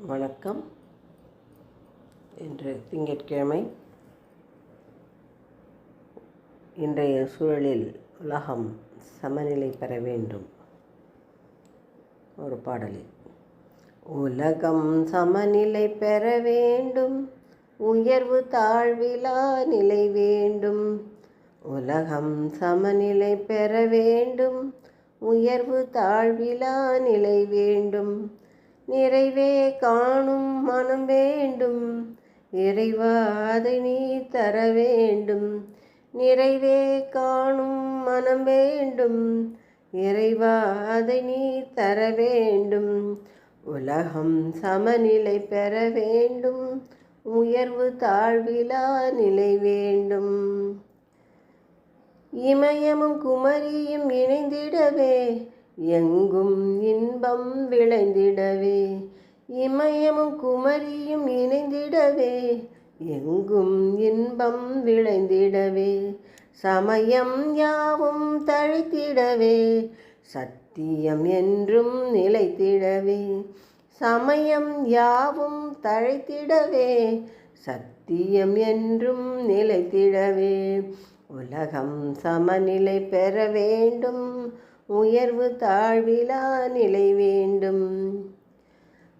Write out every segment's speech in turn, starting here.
வணக்கம். இன்று திங்கட்கிழமை. இன்றைய சூழலில் உலகம் சமநிலை பெற வேண்டும். ஒரு பாடலில். உலகம் சமநிலை பெற வேண்டும். உயர்வு தாழ்விலா நிலை வேண்டும். உலகம் சமநிலை பெற வேண்டும். உயர்வு தாழ்விலா நிலை வேண்டும். நிறைவே காணும் மனம் வேண்டும். இறைவா அதை நீ தர வேண்டும். நிறைவே காணும் மனம் வேண்டும். இறைவா அதை நீ தர வேண்டும். உலகம் சமநிலை பெற வேண்டும். உயர்வு தாழ்விலா நிலை வேண்டும். இமயமும் குமரியும் இணைந்திடவே. எங்கும் இன்பம் விளைந்திடவே இமயமும் குமரியும் இணைந்திடவே எங்கும் இன்பம் விளைந்திடவே சமயம் யாவும் தழைத்திடவே சத்தியம் என்றும் நிலைத்திடவே சமயம் யாவும் தழைத்திடவே சத்தியம் என்றும் நிலைத்திடவே. உலகம் சமநிலை பெற வேண்டும் உயர்வு தாழ்விலா நிலை வேண்டும்.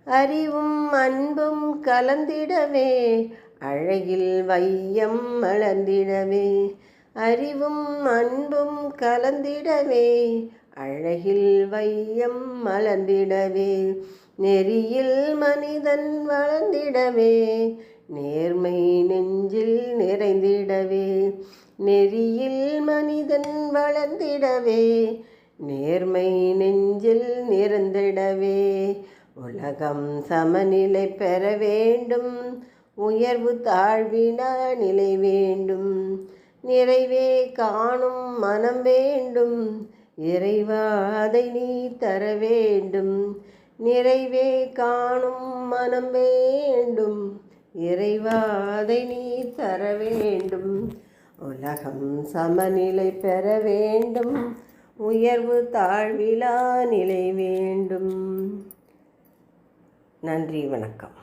அறிவும் அன்பும் கலந்திடவே அழகில் வையம் மலர்ந்திடவே. அறிவும் அன்பும் கலந்திடவே அழகில் வையம் மலர்ந்திடவே. நெறியில் மனிதன் வளர்ந்திடவே நேர்மை நெஞ்சில் நிறைந்திடவே. நெறியில் மனிதன் வளர்ந்திடவே நேர்மை நெஞ்சில் நிறந்திடவே உலகம் சமநிலை பெற வேண்டும். உயர்வு தாழ்வினா நிலை வேண்டும். நிறைவே காணும் மனம் வேண்டும். இறைவா அதை நீ தர வேண்டும். நிறைவே காணும் மனம் வேண்டும். இறைவா அதை நீ தர வேண்டும். உலகம் சமநிலை பெற வேண்டும். உயர்வு தாழ்விலா நிலை வேண்டும். நன்றி வணக்கம்.